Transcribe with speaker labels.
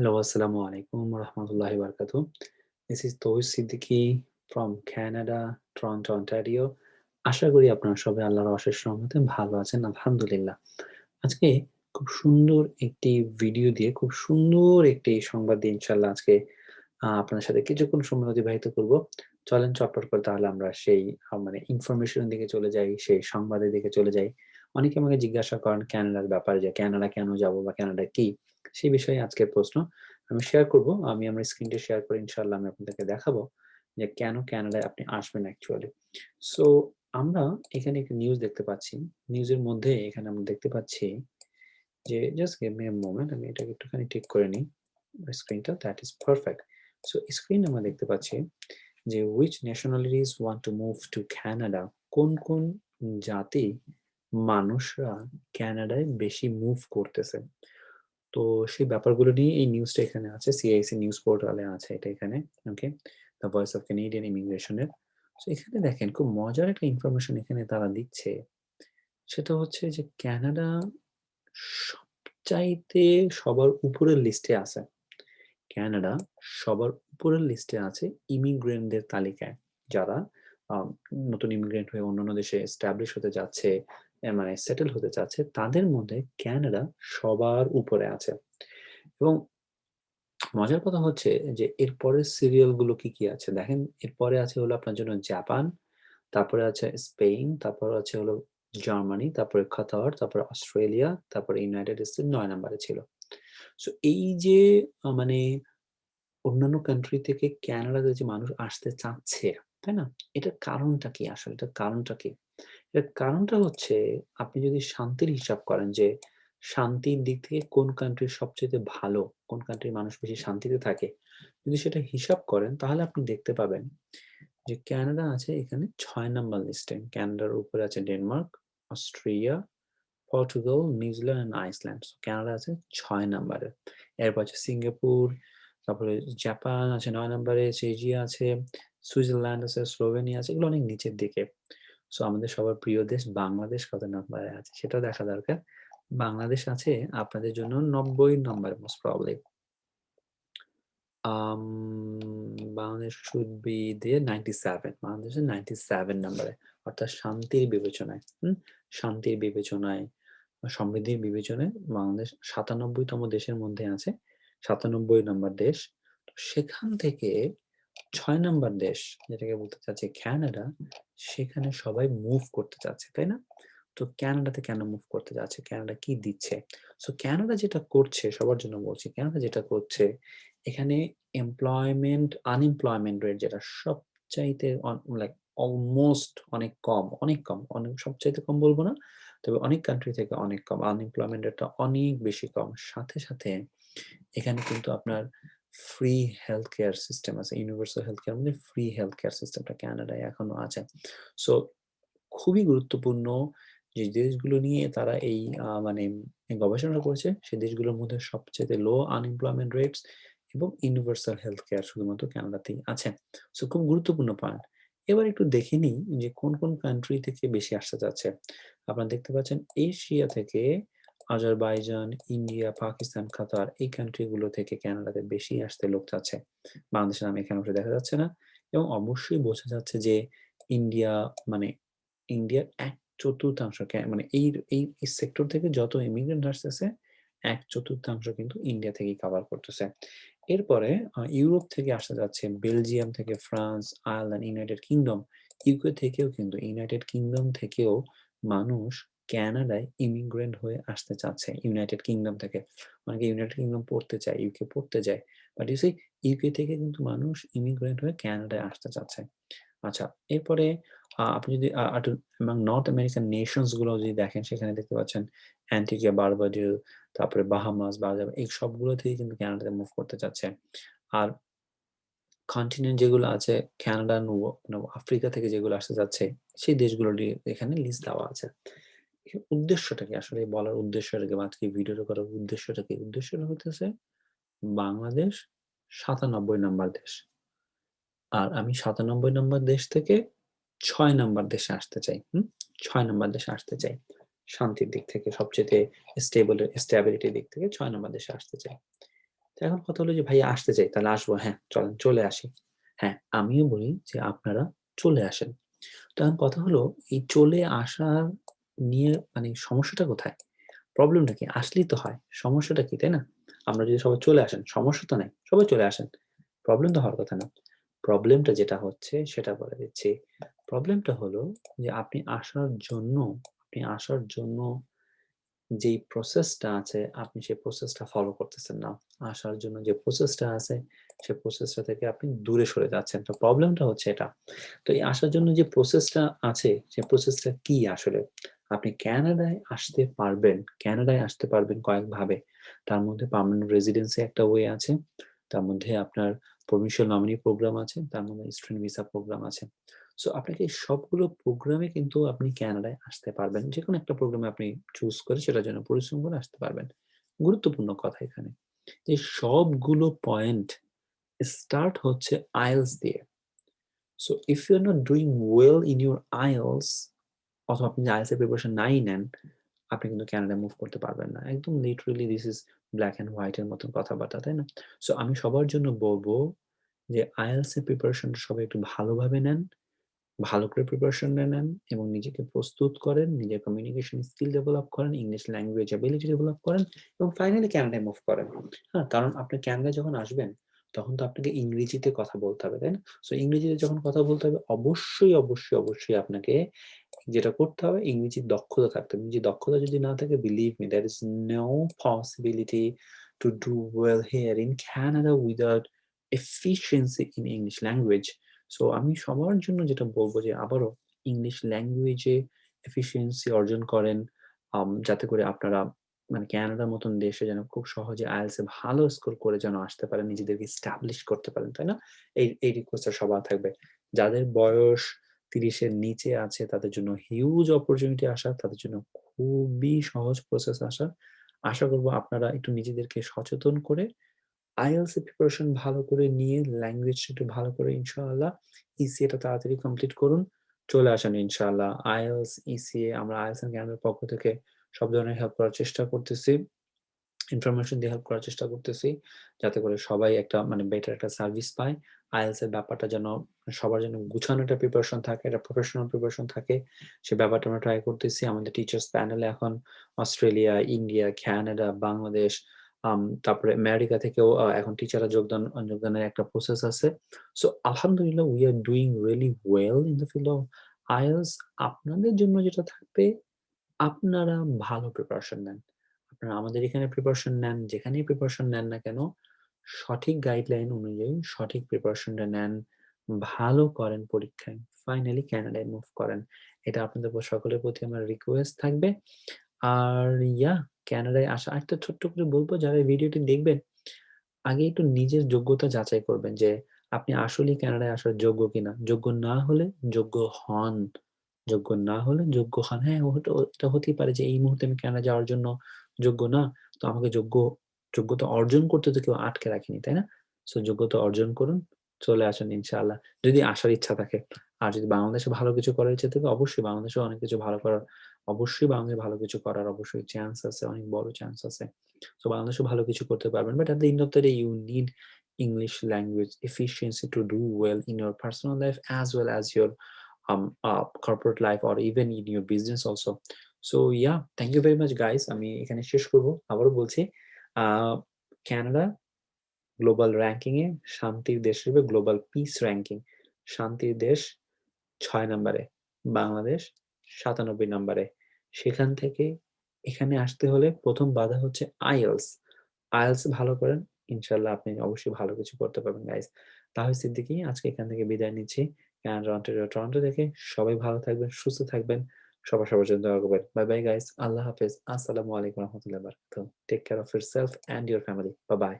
Speaker 1: Hello, Assalamu alaikum warahmatullahi wabarakatuh. This is Tohir Siddiqui from Canada, Toronto, Ontario. আশা করি আপনারা সবাই আল্লাহর অশেষ রহমতে ভালো আছেন আলহামদুলিল্লাহ। আজকে খুব সুন্দর একটি ভিডিও দিয়ে খুব সুন্দর একটি সংবাদ দিয়ে ইনশাআল্লাহ আজকে আ আপনাদের সাথে কিছুক্ষণ সময় অতিবাহিত করব। চলেন চটপট করে তাহলে আমরা সেই মানে ইনফরমেশন এর দিকে চলে যাই, সেই সংবাদের দিকে চলে যাই। অনেকে আমাকে জিজ্ঞাসা করেন ক্যানাডার ব্যাপারে যে ক্যানাডা কেন যাব বা ক্যানাডা কি? সেই বিষয়ে আজকের প্রশ্ন। আমি শেয়ার করব। আমি আমার স্ক্রিনটা শেয়ার করে ইনশাআল্লাহ আমি আপনাদেরকে দেখাবো যে কেন ক্যানাডায় আপনি আসবেন অ্যাকচুয়ালি। সো আমরা এখানে একটি নিউজ দেখতে পাচ্ছি। নিউজের মধ্যে এখানে আমরা দেখতে পাচ্ছি যে জাস্ট গিভ মি মোমেন্ট আমি এটাকে একটুখানি ঠিক করে নিই। স্ক্রিনটা দ্যাট ইজ পারফেক্ট। সো স্ক্রিনে আমরা দেখতে পাচ্ছি যে which nationalities want to move to Canada কোন, কোন জাতি মানুষরা ক্যানাডায় বেশি মুভ করতেছে। তো সেই ব্যাপারগুলো নিয়ে এই নিউজটা এখানে আছে। সিআইসি নিউজ পোর্টালে আছে এটা এখানে। Okay? The voice of Canadian ইমিগ্রেশনের তো এখানে দেখেন খুব মজার একটা ইনফরমেশন এখানে তারা দিচ্ছে। সেটা হচ্ছে যে ক্যানাডা সবচাইতে সবার উপরের লিস্টে আছে। ক্যানাডা সবার উপরের লিস্টে আছে ইমিগ্রেন্টদের তালিকায়। যারা নতুন ইমিগ্রেন্ট হয়ে অন্যান্য দেশে এস্টাবলিশ হতে যাচ্ছে, মানে সেটেল হতে চাচ্ছে, তাদের মধ্যে ক্যানাডা সবার উপরে আছে। এবং মজার কথা হচ্ছে যে এর পরের সিরিয়ালগুলো কি, কি আছে? দেখেন এরপরে আছে হলো আপনার জন্য জাপান, তারপরে আছে স্পেন, তারপর আছে হলো জার্মানি, তারপরে কাতার, তারপরে অস্ট্রেলিয়া, তারপরে ইউনাইটেড স্টেটস ৯ নাম্বারে ছিল। সো এই যে মানে অন্যান্য কান্ট্রি থেকে ক্যানাডাতে যে মানুষ আসতে চাচ্ছে, তাই না? এটার কারণটা কি আসলে? এটার কারণটা কি? এটার কারণটা হচ্ছে আপনি যদি শান্তির হিসাব করেন যে শান্তির দিক থেকে কোন কান্ট্রি সবচেয়ে ভালো, কোন কান্ট্রির মানুষ বেশি শান্তিতে থাকে। যদি সেটা হিসাব করেন তাহলে আপনি দেখতে পাবেন যে ক্যানাডা আছে এখানে ছয় নাম্বার লিস্টে। ক্যানাডার উপরে আছে Denmark, Austria, Portugal, New Zealand Iceland. Canada আছে ছয় নাম্বারে। এরপর আছে সিঙ্গাপুর, তারপরে জাপান আছে নয় নাম্বারে, চেজিয়া আছে, সুইজারল্যান্ড আছে, স্লোভেনিয়া আছে। এগুলো অনেক নিচের দিকে। সো আমাদের সবার প্রিয় দেশ বাংলাদেশ কত নাম্বারে আছে সেটাও দেখা দরকার। বাংলাদেশ আছে আপনাদের জন্য ৯০ নম্বরে most probably. Um Bangladesh should be there 97 Bangladesh 97 নাম্বারে। অর্থাৎ শান্তির বিবেচনায়? শান্তির বিবেচনায়, সমৃদ্ধির বিবেচনায় বাংলাদেশ ৯৭ তম দেশের মধ্যে আছে। ৯৭ নাম্বার দেশ। সেখান থেকে ৬ নম্বর দেশ যেটাকে বলতে চাচ্ছি ক্যানাডা, সেখানে সবাই মুভ করতে চাচ্ছে, তাই না? তো ক্যানাডাতে কেন মুভ করতে যাচ্ছে? ক্যানাডা কি দিচ্ছে? সো ক্যানাডা যেটা করছে সবার জন্য বলছি, ক্যানাডা যেটা করছে এখানে এমপ্লয়মেন্ট আনএমপ্লয়মেন্ট রেট যেটা সবচাইতে লাইক অলমোস্ট অনেক কম, অনেক কম। অনেক সবচাইতে কম বলব না। তবে অনেক কান্ট্রি থেকে অনেক কম। আনএমপ্লয়মেন্ট রেটটা অনেক বেশি কম। সাথে, সাথে এখানে কিন্তু আপনার ফ্রি হেলথ কেয়ার সিস্টেম আছে। ইউনিভার্সাল হেলথ কেয়ার মধ্যে ফ্রি হেলথ কেয়ার সিস্টেমটা ক্যানাডায় এখনও আছে। সো খুবই গুরুত্বপূর্ণ যে দেশগুলো নিয়ে তারা এই মানে গবেষণা করেছে, সেই দেশগুলোর মধ্যে সবচেয়ে লো আনএমপ্লয়মেন্ট রেটস এবং ইউনিভার্সাল হেলথ কেয়ার শুধুমাত্র ক্যানাডাতেই আছে। সো খুব গুরুত্বপূর্ণ পয়েন্ট। এবার একটু দেখে নিই যে কোন, কোন কান্ট্রি থেকে বেশি আসতে চাচ্ছে। আপনারা দেখতে পাচ্ছেন এশিয়া থেকে আজারবাইজান, ইন্ডিয়া, পাকিস্তান, কাতার এই কান্ট্রি গুলো থেকে ক্যানাডাতে বেশি আসতে লোক চাচ্ছে। বাংলাদেশের নাম এখানে উঠে দেখা যাচ্ছে না। এবং অবশ্যই বোঝা যাচ্ছে যে ইন্ডিয়া মানে ইন্ডিয়ার ১/৪ ক্যা মানে এই এই সেক্টর থেকে যত ইমিগ্রেন্ট আসতেছে ১/৪ কিন্তু ইন্ডিয়া থেকেই কভার করতেছে। এরপরে ইউরোপ থেকে আসা যাচ্ছে বেলজিয়াম থেকে France, Ireland, United Kingdom, UK থেকেও কিন্তু ইউনাইটেড কিংডম থেকেও মানুষ ক্যানাডায় ইমিগ্রেন্ট হয়ে আসতে চাচ্ছে ইউনাইটেড কিংডম থেকে। অনেকে ইউনাইটেড কিংডম পড়তে চায়, ইউকে পড়তে যায়। বাট ইউ সি ইউকে থেকে কিন্তু মানুষ ইমিগ্রেন্ট হয়ে ক্যানাডায় আসতে চাচ্ছে। আচ্ছা এরপরে আপনি যদি নর্থ আমেরিকান নেশনসগুলো যদি দেখেন সেখানে দেখতে পাচ্ছেন অ্যান্টিগিয়া, বারবাডো, তারপরে বাহামাস, বাজার এই সবগুলো থেকেই কিন্তু ক্যানাডাতে মুভ করতে চাচ্ছে। আর কন্টিনেন্ট যেগুলো আছে ক্যানাডা, আফ্রিকা থেকে যেগুলো আসতে চাচ্ছে সেই দেশগুলো এখানে লিস্ট দেওয়া আছে। উদ্দেশ্যটা কি? আসলে বলার উদ্দেশ্যটা কি? আজকে ভিডিওটা করার উদ্দেশ্যটা কি? উদ্দেশ্যটা হইতেছে বাংলাদেশ ৯৭ নাম্বার দেশ। আর আমি ৯৭ নাম্বার দেশ থেকে ছয় নাম্বার দেশে আসতে চাই। হুম? ৬ নাম্বার দেশে আসতে চাই। শান্তির দিক থেকে, সবচেয়ে স্টেবল স্ট্যাবিলিটির দিক থেকে ছয় নাম্বার দেশে আসতে চাই। তো এখন কথা হলো যে, ভাইয়া, আসতে চাই, তাহলে আসব হ্যাঁ চলেন, চলে আসি হ্যাঁ আমিও বলি যে, আপনারা চলে আসেন তো এখন কথা হলো, এই চলে আসার নিয়ে মানে সমস্যাটা কোথায়? প্রবলেমটা কি? আসলেই তো হয়। সমস্যাটা কি, তাই না? আমরা যদি সবাই চলে আসেন, সমস্যা তো নাই, সবাই চলে আসেন। প্রবলেম তো হওয়ার কথা না। প্রবলেমটা যেটা হচ্ছে, সেটা বলে দিচ্ছি। প্রবলেমটা হলো যে আপনি আসার জন্য, আপনি আসার জন্য যেই প্রসেসটা আছে, আপনি সেই প্রসেসটা ফলো করতেছেন না। আসার জন্য যে প্রসেসটা আছে সেই প্রসেসটা থেকে আপনি দূরে সরে যাচ্ছেন। তো প্রবলেমটা হচ্ছে এটা। তো এই আসার জন্য যে প্রসেসটা আছে সেই প্রসেসটা কি আসলে? আপনি ক্যানাডায় আসতে পারবেন ক্যানাডায় আসতে পারবেন কয়েকভাবে। তার মধ্যে পার্মানেন্ট রেজিডেন্সি একটা ওয়ে আছে, তার মধ্যে আপনার প্রভিনশিয়াল নমিনি প্রোগ্রাম আছে, তার মধ্যে স্টুডেন্ট ভিসা প্রোগ্রাম আছে। সো আপনাকে সবগুলো প্রোগ্রামে কিন্তু আপনি ক্যানাডায় আসতে পারবেন। যে কোনো একটা প্রোগ্রামে আপনি চুজ করে সেটার জন্য পরিশ্রম করে আসতে পারবেন। গুরুত্বপূর্ণ কথা এখানে, যে সবগুলো পয়েন্ট স্টার্ট হচ্ছে আইএলস দিয়ে। So if you are not doing well in your IELTS অথবা আপনি আইএলস এর প্রিপারেশন নাই নেন, আপনি কিন্তু ক্যানাডায় মুভ করতে পারবেন না। একদম literally this is black and white এর মতন কথাবার্তা, তাই না? সো আমি সবার জন্য বলব যে আইএলস এর প্রিপারেশনটা সবাই একটু ভালোভাবে নেন, ভালো করে প্রিপারেশন নেন এবং নিজেকে প্রস্তুত করেন, নিজের কমিউনিকেশন স্কিল ডেভেলপ করেন ইংলিশ ল্যাঙ্গুয়েজ অ্যাবিলিটি ডেভেলপ করেন এবং ফাইনালি ক্যানাডায় মুভ করেন। হ্যাঁ কারণ আপনি ক্যানাডায় যখন আসবেন তখন তো আপনাকে ইংরেজিতে কথা বলতে হবে, তাই না? সো ইংরেজিতে যখন কথা বলতে হবে, অবশ্যই অবশ্যই অবশ্যই আপনাকে যেটা করতে হবে, ইংরেজির দক্ষতা থাকতে হবে। ইংরেজি দক্ষতা যদি না থাকে believe me there is no possibility to do well here in Canada without efficiency in English language so আমি সবার জন্য যেটা বলব যে, আবারও ইংলিশ ল্যাঙ্গুয়েজে এফিসিয়েন্সি অর্জন করেন যাতে করে আপনারা মানে ক্যানাডার মতন দেশে যেন খুব সহজে আইএলস এ ভালো স্কোর করে যেন আসতে পারেন নিজেদেরকে স্টাবলিশ করতে পারেন, তাই না? এই এই রিকোয়েস্টটা সবার থাকবে। যাদের বয়স তিরিশের নিচে আছে, তাদের জন্য হিউজ অপরচুনিটি আসা, তাদের জন্য খুবই সহজ প্রসেস আসা। আশা করব আপনারা একটু নিজেদেরকে সচেতন করে আইএলস এর প্রিপারেশন ভালো করে নিয়ে ল্যাঙ্গুয়েজ একটু ভালো করে ইনশাআল্লাহ ইসি এটা তাড়াতাড়ি কমপ্লিট করুন। চলে আসেন ইনশাআল্লাহ। আইএলস ইসিএ আমরা আইএলস এন্ড পক্ষ থেকে সব ধরনের হেল্প করার চেষ্টা করতেছি। ইনফরমেশন দিয়ে হেল্প করার চেষ্টা করতেছি, যাতে করে সবাই একটা মানে বেটার একটা সার্ভিস পায়। আইএলস এর ব্যাপারটা যেন সবার জন্য গুছানো একটা প্রিপারেশন থাকে, একটা প্রফেশনাল প্রিপারেশন থাকে। সে ব্যাপারটা আমরা ট্রাই করতেছি। আমাদের টিচার্স প্যানেলে এখন অস্ট্রেলিয়া ইন্ডিয়া ক্যানাডা বাংলাদেশ তারপরে আমেরিকা থেকেও এখন টিচাররা যোগদান, যোগদানের একটা প্রসেস আছে। সো আলহামদুলিল্লাহ we are doing really well in the field of IELTS আপনাদের জন্য যেটা থাকবে আপনারা ভালো প্রিপারেশন নেন। আপনারা আমাদের এখানে প্রিপারেশন নেন, যেখানেই প্রিপারেশন নেন না কেন, সঠিক গাইডলাইন অনুযায়ী সঠিক প্রিপারেশনটা নেন, ভালো করেন পরীক্ষায়। ফাইনালি ক্যানাডায় মুভ করেন। এটা আপনাদের সকলের প্রতি আমার রিকোয়েস্ট থাকবে। আর ইয়া ক্যানাডায় আসা একটা ছোট্ট করে বলব, যারা ভিডিওটি দেখবেন, আগে একটু নিজের যোগ্যতা যাচাই করবেন যে, আপনি আসলেই ক্যানাডায় আসার যোগ্য কিনা। যোগ্য না হলে যোগ্য হন। যোগ্য না হলে যোগ্য হন। হ্যাঁ এটা হতেই পারে যে এই মুহূর্তে আমি ক্যানাডা যাওয়ার জন্য যোগ্য না, তো আমাকে যোগ্য, যোগ্যতা অর্জন করতে তো কেউ আটকে রাখিনি, তাই না? সো যোগ্যতা অর্জন করুন, চলে আসুন ইনশাআল্লাহ। যদি আসার ইচ্ছা থাকে। আর যদি বাংলাদেশে ভালো কিছু করার ইচ্ছা থাকে, অবশ্যই বাংলাদেশে অনেক কিছু ভালো করার, অবশ্যই বাংলাদেশে ভালো কিছু করার অবশ্যই চান্স আছে, অনেক বড় চান্স আছে। সো বাংলাদেশে ভালো কিছু করতে পারবেন but at the end of the day you need English language efficiency to do well in your personal life as well as your um, uh, corporate life or even in your business also. So yeah, thank you very much guys. আমি এখানে শেষ করব। আবারও বলছি Canada global ranking এ শান্তির দেশ হিসেবে global piece ranking শান্তির দেশ ছয় নম্বরে বাংলাদেশ সাতানব্বই নম্বরে। সেখান থেকে এখানে আসতে হলে প্রথম বাধা হচ্ছে আইএলস। আইএলস ভালো করেন ইনশাল্লাহ আপনি অবশ্যই ভালো কিছু করতে পারবেন গাইস তাহলে সিদ্দিকি আজকে এখান থেকে বিদায় নিচ্ছি। টরন্টো থেকে সবাই ভালো থাকবেন, সুস্থ থাকবেন। সবার সবার জন্য দোয়া করবেন। বাই বাই গাইস আল্লাহ হাফেজ। আসসালামু আলাইকুম রহমতুল্লাহ বারাকাতুহু। Take care of yourself and your family bye bye